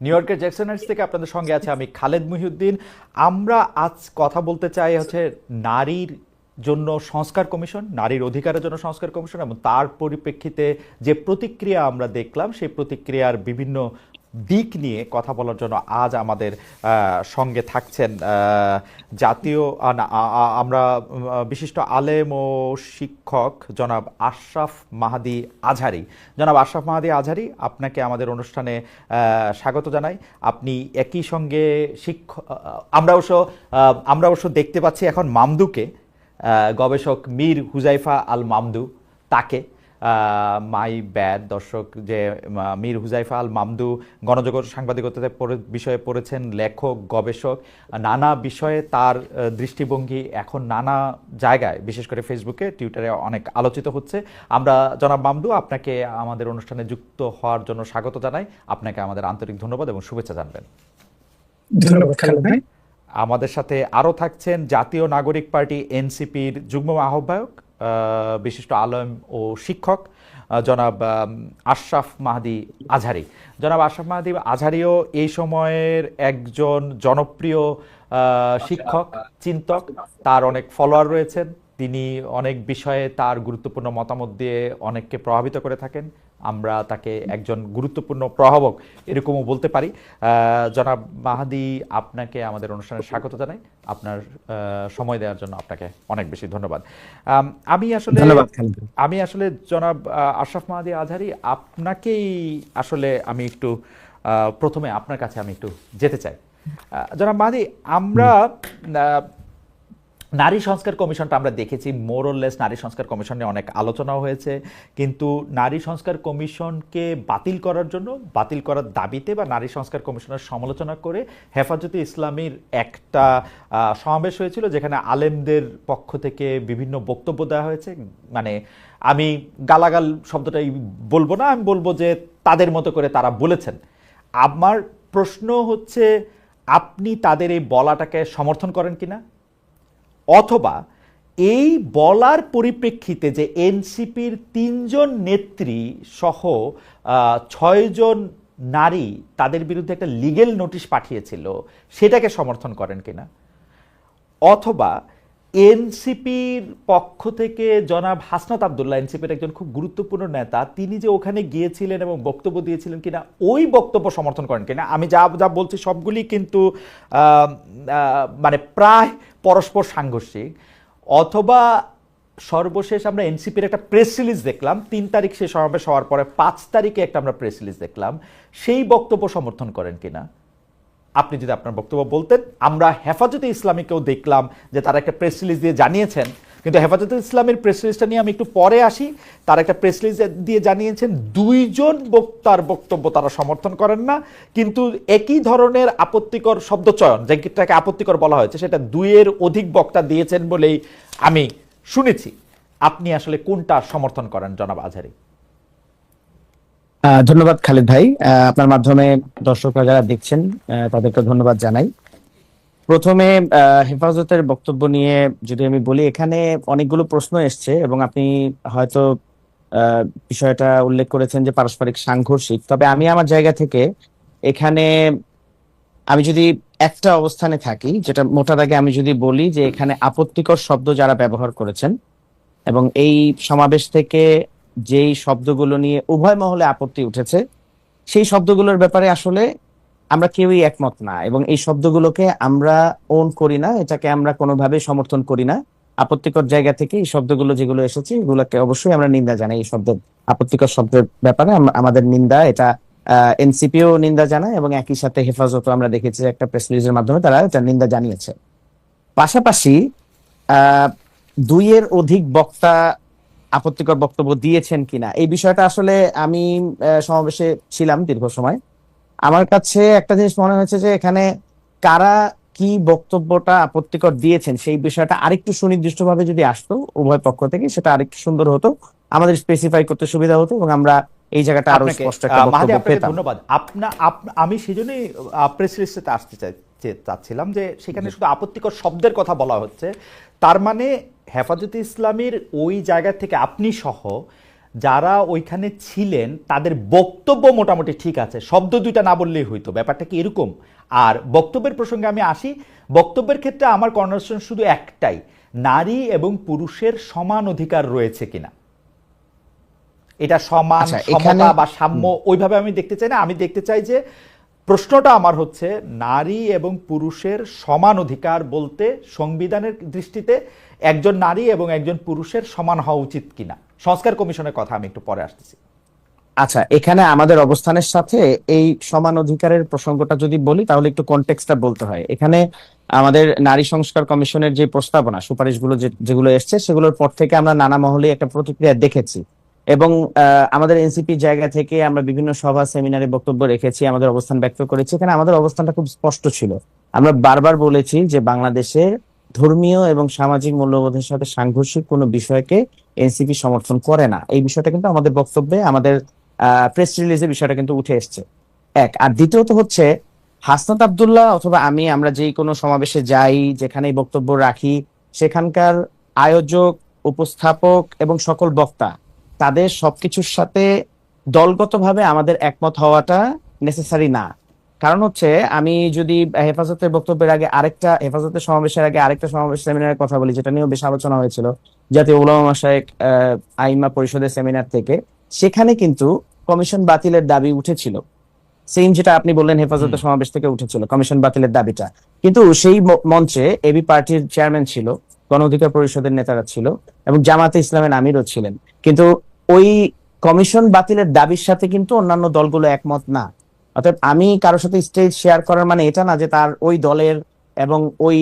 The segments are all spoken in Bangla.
নিউ ইয়র্কের জ্যাকসনার্স থেকে আপনাদের সঙ্গে আছে আমি খালেদ মুহিউদ্দিন। আমরা আজ কথা বলতে চাই হচ্ছে নারীর জন্য সংস্কার কমিশন, নারীর অধিকারের জন্য সংস্কার কমিশন এবং তার পরিপ্রেক্ষিতে যে প্রতিক্রিয়া আমরা দেখলাম, সেই প্রতিক্রিয়ার বিভিন্ন দিক নিয়ে কথা বলার জন্য আজ আমাদের সঙ্গে থাকছেন জাতীয় আমরা বিশিষ্ট আলেম ও শিক্ষক জনাব আশরাফ মাহাদি আজহারি। জনাব আশরাফ মাহাদি আজহারি, আপনাকে আমাদের অনুষ্ঠানে স্বাগত জানাই। আপনি একই সঙ্গে শিক্ষক আমরা অবশ্য আমরা অবশ্য দেখতে পাচ্ছি এখন মামদুকে গবেষক মীর হুজাইফা আল মামদু তাকে। মাই ব্যাড দর্শক যে মীর হুজাইফা আল মামদু গণজগৎ সাংবাদিকতাতে বিষয়ে পড়েছেন লেখক গবেষক। নানা বিষয়ে তার দৃষ্টিভঙ্গি এখন নানা জায়গায় বিশেষ করে ফেসবুকে টুইটারে অনেক আলোচিত হচ্ছে। আমরা জনাব মামদু আপনাকে আমাদের অনুষ্ঠানে যুক্ত হওয়ার জন্য স্বাগত জানাই। আপনাকে আমাদের আন্তরিক ধন্যবাদ এবং শুভেচ্ছা জানবেন। ধন্যবাদ খালেদ ভাই। আমাদের সাথে আরও থাকছেন জাতীয় নাগরিক পার্টি এনসিপির যুগ্ম আহ্বায়ক আহ, বিশিষ্ট আলম ও শিক্ষক জনাব আশরাফ মাহাদি আজহারি। জনাব আশরাফ মাহাদি আজহারিও এই সময়ের একজন জনপ্রিয় শিক্ষক, চিন্তক। তার অনেক ফলোয়ার রয়েছেন। তিনি অনেক বিষয়ে তার গুরুত্বপূর্ণ মতামত দিয়ে অনেককে প্রভাবিত করে থাকেন। আমরা তাকে একজন গুরুত্বপূর্ণ প্রভাবক এরকমও বলতে পারি। জনাব মাহাদি আপনাকে আমাদের অনুষ্ঠানে স্বাগত জানাই। আপনার সময় দেওয়ার জন্য আপনাকে অনেক বেশি ধন্যবাদ। আম, আসলে। আমি আসলে জনাব আশরাফ মাহাদি আজহারি আপনাকেই আসলে আমি একটু প্রথমে আপনার কাছে আমি একটু যেতে চাই। জনাব মাহাদি আমরা নারী সংস্কার কমিশনটা আমরা দেখেছি মোরলেস নারী সংস্কার কমিশন নিয়ে অনেক আলোচনাও হয়েছে, কিন্তু নারী সংস্কার কমিশনকে বাতিল করার জন্য, বাতিল করার দাবিতে বা নারী সংস্কার কমিশনের সমালোচনা করে হেফাজতে ইসলামীর একটা সমাবেশ হয়েছিল যেখানে আলেমদের পক্ষ থেকে বিভিন্ন বক্তব্য দেওয়া হয়েছে। মানে আমি গালাগাল শব্দটাই বলব না, আমি বলব যে তাদের মতো করে তারা বলেছেন। আমার প্রশ্ন হচ্ছে, আপনি তাদের এই বলাটাকে সমর্থন করেন কিনা? অথবা এই বলার পরিপ্রেক্ষিতে যে এনসিপির তিনজন নেত্রী সহ ছয়জন নারী তাদের বিরুদ্ধে একটা লিগেল নোটিশ পাঠিয়েছিল, সেটাকে সমর্থন করেন কিনা? অথবা এনসিপির পক্ষ থেকে জনাব হাসনাত আবদুল্লাহ, এনসিপির একজন খুব গুরুত্বপূর্ণ নেতা, তিনি যে ওখানে গিয়েছিলেন এবং বক্তব্য দিয়েছিলেন কিনা, ওই বক্তব্য সমর্থন করেন কিনা? আমি যা যা বলছি সবগুলি কিন্তু মানে প্রায় পরস্পর সাংঘর্ষিক, অথবা সর্বশেষ আমরা এনসিপির একটা প্রেস রিলিজ দেখলাম, তিন তারিখ শেষ সমাবেশ হওয়ার পরে পাঁচ তারিখে একটা আমরা প্রেস রিলিজ দেখলাম। সেই বক্তব্য সমর্থন করেন কিনা? আপনি যদি আপনার বক্তব্য বলতেন, আমরা হেফাজতে ইসলামীকেও দেখলাম যে তারা একটা প্রেস রিলিজ দিয়ে জানিয়েছেন। কিন্তু হেফাজতে ইসলামের প্রেস রিলিজটা নিয়ে আমি একটু পরে আসি। তারা একটা প্রেস রিলিজ দিয়ে জানিয়েছেন, দুইজন বক্তার বক্তব্য তারা সমর্থন করেন না। কিন্তু একই ধরনের আপত্তিকর শব্দচয়ন যেটাকে আপত্তিকর বলা হয়েছে, সেটা দুইয়ের অধিক বক্তা দিয়েছেন বলেই আমি শুনেছি। আপনি আসলে কোনটা সমর্থন করেন জনাব আজহারি? ধন্যবাদ খালেদ ভাই। আপনার মাধ্যমে দর্শকরা যারা দেখছেন তাদেরকে ধন্যবাদ জানাই। প্রথমে হেফাজতের বক্তব্য নিয়ে যদি আমি বলি, এখানে অনেকগুলো প্রশ্ন এসছে এবং আপনি হয়তো বিষয়টা উল্লেখ করেছেন যে পারস্পরিক সাংঘর্ষিক। তবে আমি আমার জায়গা থেকে এখানে, আমি যদি একটা অবস্থানে থাকি, যেটা মোটা দাগে আমি যদি বলি যে এখানে আপত্তিকর শব্দ যারা ব্যবহার করেছেন এবং এই সমাবেশ থেকে যেই শব্দগুলো নিয়ে উভয় মহলে আপত্তি উঠেছে, সেই শব্দগুলোর ব্যাপারে আসলে আমরা কেউই একমত না এবং এই শব্দগুলোকে আমরা ওন করি না, এটাকে আমরা কোনোভাবে সমর্থন করি না। আপত্তিকর জায়গা থেকে এই শব্দগুলো যেগুলো এসেছে, এগুলোকে অবশ্যই আমরা নিন্দা জানাই। এই শব্দ, আপত্তিকর শব্দের ব্যাপারে আমাদের নিন্দা, এটা এনসিপিও নিন্দা জানায় এবং একই সাথে হেফাজতও আমরা দেখেছি একটা প্রেস রিলিজের মাধ্যমে তারা এটা নিন্দা জানিয়েছে। পাশাপাশি দুইয়ের অধিক বক্তা আপত্তিকর বক্তব্য দিয়েছেন কিনা? এই বিষয়টা আসলে আমি সমাবেশে ছিলাম দীর্ঘ সময়। আমার কাছে একটা জিনিস মনে হয়েছে যে এখানে কারা কি বক্তব্যটা আপত্তিকর দিয়েছেন সেই বিষয়টা আরেকটু সুনির্দিষ্টভাবে যদি আসতো উভয় পক্ষ থেকে সেটা আরেকটু সুন্দর হতো আমাদের স্পেসিফাই করতে সুবিধা হতো এবং আমরা এই জায়গাটা আরও স্পষ্ট একটা ধন্যবাদ। আপনা আপ- আমি সেজন্যই প্রেস রিলিজটাতে আসতে চাই চাচ্ছিলাম যে সেখানে শুধু আপত্তিকর শব্দের কথা বলা হচ্ছে তার মানে হেফাজতে ইসলামের ওই জায়গা থেকে আপনি সহ যারা ওইখানে ছিলেন তাদের বক্তব্য মোটামুটি ঠিক আছে। শব্দ দুইটা না বললেই হইতো ব্যাপারটা কি এরকম? আর বক্তব্যের প্রসঙ্গে আমি আসি। বক্তব্যের ক্ষেত্রে আমার কনভার্সেশন শুধু একটাই নারী এবং পুরুষের সমান অধিকার রয়েছে কিনা। এটা সমান আচ্ছা, সমতা বা সাম্য ওইভাবে আমি দেখতে চাই না। আমি দেখতে চাই যে প্রশ্নটা আমার হচ্ছে, নারী এবং পুরুষের সমান অধিকার বলতে সংবিধানের দৃষ্টিতে একজন নারী এবং একজন পুরুষের সমান হওয়া উচিত কিনা? সংস্কার কমিশনের কথা আমি একটু পরে আসতেছি আচ্ছা এখানে আমাদের অবস্থানের সাথে এই সমান অধিকারের প্রসঙ্গটা যদি বলি, তাহলে একটু কনটেক্সটা বলতে হয়। এখানে আমাদের নারী সংস্কার কমিশনের যে প্রস্তাবনা, সুপারিশগুলো যেগুলো এসছে, সেগুলোর পর থেকে আমরা নানা মহলে একটা প্রতিক্রিয়া দেখেছি। এবং আমাদের এনসিপি জায়গা থেকে আমরা বিভিন্ন সভা, সেমিনারে বক্তব্য রেখেছি, আমাদের অবস্থান ব্যক্ত করেছি। এখানে আমাদের অবস্থানটা খুব স্পষ্ট ছিল। আমরা বারবার বলেছি যে বাংলাদেশে ধর্মীয় এবং সামাজিক মূল্যবোধের সাথে সাংঘর্ষিক কোনো বিষয়কে এনসিপি সমর্থন করে না। এই বিষয়টা কিন্তু আমাদের বক্তব্যে, আমাদের প্রেস রিলিজে বিষয়টা কিন্তু উঠে এসছে। এক, আর দ্বিতীয়ত হচ্ছে, হাসনাত আব্দুল্লাহ অথবা আমি, আমরা যেই কোনো সমাবেশে যাই, যেখানেই বক্তব্য রাখি, সেখানকার আয়োজক, উপস্থাপক এবং সকল বক্তা তাদের সবকিছুর সাথে দলগতভাবে আমাদের একমত হওয়াটা নেসেসারি না। কারণ হচ্ছে আমি যদি হেফাজতের বক্তব্যের আগে আরেকটা হেফাজতের সমাবেশের আগে আরেকটা সমাবেশ সেমিনারের কথা বলি যেটা নিয়েও বেশ আলোচনা হয়েছিল জাতীয় উলামা মাসায়েক আইমা পরিষদের সেমিনার থেকে সেখানে কিন্তু কমিশন বাতিলের দাবি উঠেছিল। সেম যেটা আপনি বললেন হেফাজতের সমাবেশ থেকে উঠেছিল কমিশন বাতিলের দাবিটা। কিন্তু সেই মঞ্চে এবি পার্টির চেয়ারম্যান ছিল গণ অধিকার পরিষদের নেতারা ছিল এবং জামাতে ইসলামের আমিরও ছিলেন। কিন্তু ওই কমিশন বাতিলের দাবির সাথে কিন্তু অন্যান্য দলগুলো একমত না। অর্থাৎ আমি কারোর সাথে স্টেজ শেয়ার করার মানে এটা না যে তার ওই দলের এবং ওই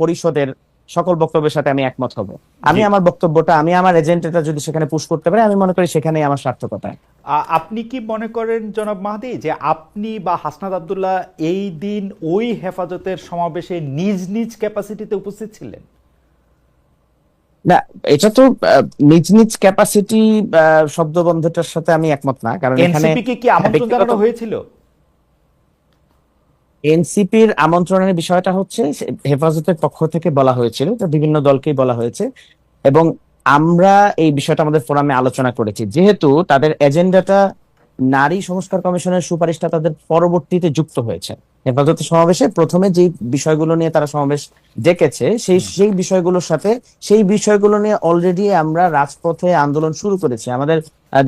পরিষদের সকল বক্তব্যের সাথে আমি একমত হব। আমি আমার বক্তব্যটা আমি আমার এজেন্ডাটা যদি সেখানে পুশ করতে পারি আমি মনে করি সেখানেই আমার সার্থকতা। আপনি কি মনে করেন জনাব মাহাদি যে আপনি বা হাসনাত আব্দুল্লাহ এই দিন ওই হেফাজতের সমাবেশে নিজ নিজ ক্যাপাসিটিতে উপস্থিত ছিলেন? না এটা তো নিজ নিজ ক্যাপাসিটি শব্দবন্ধটার সাথে আমি একমত না কারণ এখানে এনসিপি কি আমন্ত্রণ জানানো হয়েছিল? এনসিপির আমন্ত্রণের বিষয়টা হচ্ছে হেফাজতের পক্ষ থেকে বলা হয়েছিল বিভিন্ন দলকেই বলা হয়েছে এবং আমরা এই বিষয়টা আমাদের ফোরামে আলোচনা করেছি। যেহেতু তাদের এজেন্ডাটা নারী সংস্কার কমিশনের সুপারিশটা তাদের পরবর্তীতে যুক্ত হয়েছে। হেফাজতের সমাবেশে প্রথমে যে বিষয়গুলো নিয়ে তারা সমাবেশ ডেকেছে সেই সেই বিষয়গুলোর সাথে সেই বিষয়গুলো নিয়ে অলরেডি আমরা রাজপথে আন্দোলন শুরু করেছি। আমাদের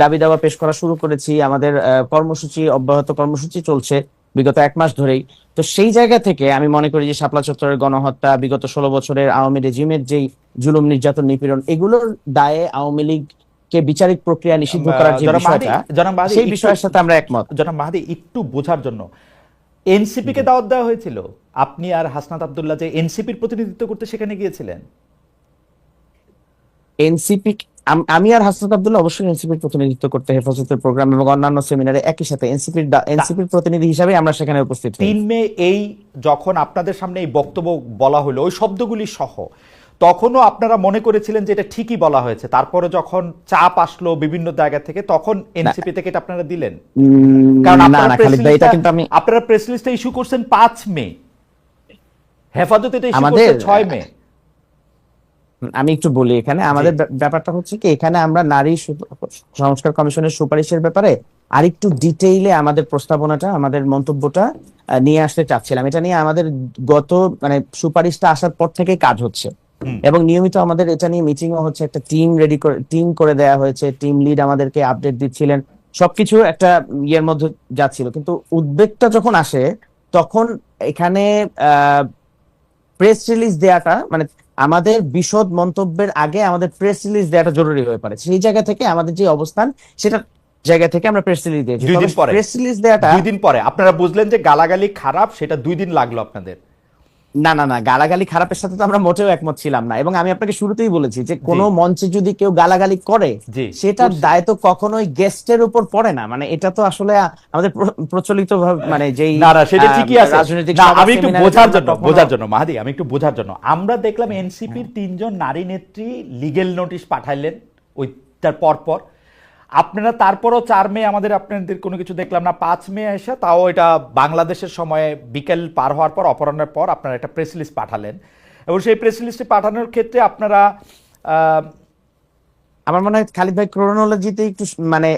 দাবি দাওয়া পেশ করা শুরু করেছি আমাদের কর্মসূচি অব্যাহত কর্মসূচি চলছে বিগত এক মাস ধরেই। তো সেই জায়গা থেকে আমি মনে করি যে শাপলা চত্বরের গণহত্যা বিগত ষোলো বছরের আওয়ামী রেজিমের যেই জুলুম নির্যাতন নিপীড়ন এগুলোর দায়ে আওয়ামী লীগকে বিচারিক প্রক্রিয়া নিষিদ্ধ করার যে বিষয়টা সেই বিষয়ের সাথে আমরা একমত। জনাব মাহাদি একটু বোঝার জন্য এনসিপি কে দাওয়াত দেওয়া হয়েছিল? আপনি আর হাসনাত আব্দুল্লাহ যে এনসিপির প্রতিনিধিত্ব করতে সেখানে গিয়েছিলেন। এনসিপি আমি আর হাসনাত আব্দুল্লাহ অবশ্যই এনসিপির প্রতিনিধিত্ব করতে হেফাজতের প্রোগ্রাম এবং অন্যান্য সেমিনারে একই সাথে এনসিপির এনসিপির প্রতিনিধি হিসাবে আমরা সেখানে উপস্থিত তিন মে এই যখন আপনাদের সামনে এই বক্তব্য বলা হলো ওই শব্দগুলি সহ তখনও আপনারা মনে করেছিলেন যে এটা ঠিকই বলা হয়েছে। তারপরে যখন চাপ আসলো বিভিন্ন জায়গা থেকে তখন এনসিপি থেকে এটা আপনারা দিলেন? কারণ আপনারা প্রেস লিস্টটা- আমি আপনারা প্রেস লিস্টটা ইস্যু করছেন পাঁচ মে। হেফাজত এটা ইস্যু করছে ছয় মে। আমি একটু বলি এখানে আমাদের ব্যা- ব্যাপারটা হচ্ছে কি এখানে আমরা নারী সংস্কার কমিশনের সুপারিশের ব্যাপারে আর আরেকটু ডিটেইলে আমাদের প্রস্তাবনাটা আমাদের মন্তব্যটা নিয়ে আসতে চাচ্ছিলাম। এটা নিয়ে আমাদের গত মানে সুপারিশটা আসার পর থেকে কাজ হচ্ছে। এবং নিয়মিত আমাদের এটা নিয়ে মিটিংও হচ্ছে একটা টিম রেডি করে টিম করে দেয়া হয়েছে টিম লিড আমাদেরকে আপডেট দিচ্ছিলেন। সবকিছু একটা ইয়ের মধ্যে যাচ্ছিল। কিন্তু উদ্বেগটা যখন আসে তখন এখানে প্রেস রিলিজ দেয়াটা মানে আমাদের বিশদ মন্তব্যের আগে আমাদের প্রেস রিলিজ দেওয়াটা জরুরি হয়ে পড়ে। সেই জায়গা থেকে আমাদের যে অবস্থান সেটা জায়গা থেকে আমরা প্রেস রিলিজ দিয়েছি। দুই দিন পরে। প্রেস রিলিজ দেওয়াটা দুই দিন পরে। আপনারা বুঝলেন যে গালাগালি খারাপ সেটা দুই দিন লাগল আপনাদের। না না না গালাগালি খারাপের সাথে তো আমরা মোটেও একমত ছিলাম না। এবং আমি আপনাকে শুরুতেই বলেছি যে কোনো মঞ্চে যদি কেউ গালাগালি করে সেটার দায় তো কখনোই গেস্টের উপর পড়ে না। মানে এটা তো আসলে আমাদের প্রচলিত ভাবে মানে যেই না না সেটা ঠিকই আছে। রাজনৈতিক আমি একটু বোঝার জন্য বোঝার জন্য মাহাদি আমি একটু বোঝার জন্য। আমরা দেখলাম এনসিপির তিনজন নারী নেত্রী লিগেল নোটিশ পাঠাইলেন ওইটার পর পর আপনারা তারপরও চার মে আমাদের আপনাদের কোনো কিছু দেখলাম না। পাঁচ মে এসে তাও এটা বাংলাদেশের সময়ে বিকেল পার হওয়ার পর অপরাহ্নের পর আপনারা একটা প্রেস লিস্ট পাঠালেন। এবং সেই প্রেস লিস্টে পাঠানোর ক্ষেত্রে আপনারা আমার মনে হয় খালিদ ভাই ক্রোনোলজিতে একটু মানে